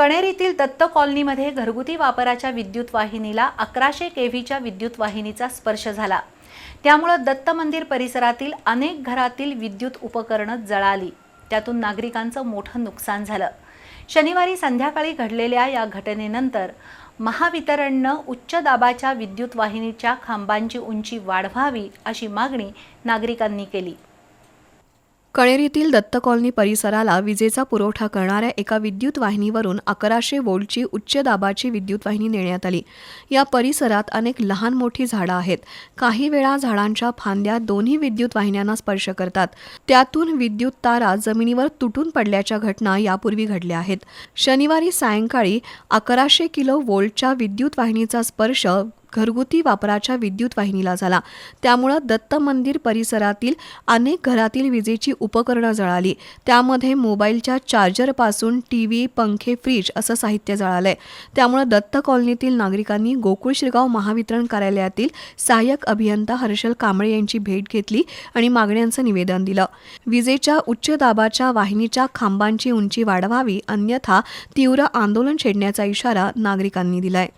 कणेरीतील दत्त कॉलनीमध्ये घरगुती वापराच्या विद्युत वाहिनीला अकराशे केव्हीच्या विद्युत वाहिनीचा स्पर्श झाला. त्यामुळं दत्त मंदिर परिसरातील अनेक घरातील विद्युत उपकरणं जळाली. त्यातून नागरिकांचं मोठं नुकसान झालं. शनिवारी संध्याकाळी घडलेल्या या घटनेनंतर महावितरणनं उच्च दाबाच्या विद्युत वाहिनीच्या खांबांची उंची वाढवावी अशी मागणी नागरिकांनी केली. कणेरीतील दत्त कॉलनी परिसराला विजेचा पुरवठा करणाऱ्या एका विद्युत वाहिनीवरून अकराशे वोल्टची उच्च दाबाची विद्युत वाहिनी नेण्यात आली. या परिसरात अनेक लहान मोठी झाडं आहेत. काही वेळा झाडांच्या फांद्या दोन्ही विद्युत वाहिन्यांना स्पर्श करतात. त्यातून विद्युत तारा जमिनीवर तुटून पडल्याच्या घटना यापूर्वी घडल्या आहेत. शनिवारी सायंकाळी अकराशे किलो वोल्टच्या विद्युत वाहिनीचा स्पर्श घरगुती वापराच्या विद्युत वाहिनीला झाला. त्यामुळं दत्त मंदिर परिसरातील अनेक घरातील विजेची उपकरणं जळाली. त्यामध्ये मोबाईलच्या चार्जरपासून टी व्ही पंखे फ्रीज असं साहित्य जळालंय. त्यामुळं दत्त कॉलनीतील नागरिकांनी गोकुळ शिरगाव महावितरण कार्यालयातील सहाय्यक अभियंता हर्षल कांबळे यांची भेट घेतली आणि मागण्यांचं निवेदन दिलं. विजेच्या उच्च दाबाच्या वाहिनीच्या खांबांची उंची वाढवावी अन्यथा तीव्र आंदोलन छेडण्याचा इशारा नागरिकांनी दिलाय.